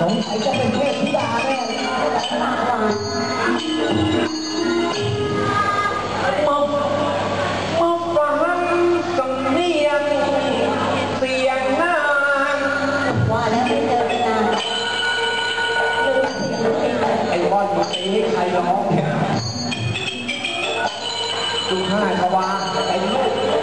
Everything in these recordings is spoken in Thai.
สงสัยจะเป็นเทพธิดาแน่เลยมากมาฟังสำเนียงเสียงนางว่าแล้วไม่เจอกันนานไอ้บอลมาตีให้ใครร้องเนี่ยดูห้าทวาไอ้ลูก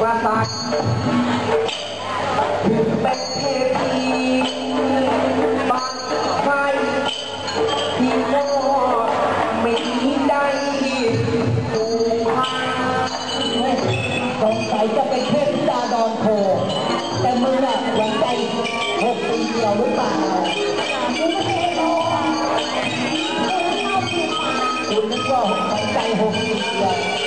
กษัตริย์ถึงเป็นเทพีบางไฟที่ก็ไม่มีใดถูกหาสงสัยจะเป็นเทพธิดาดอนโพแต่มึงอะหวังใจหกปีเดียวหรือเปล่าคุณนึกว่าหวังใจหกปีเดียว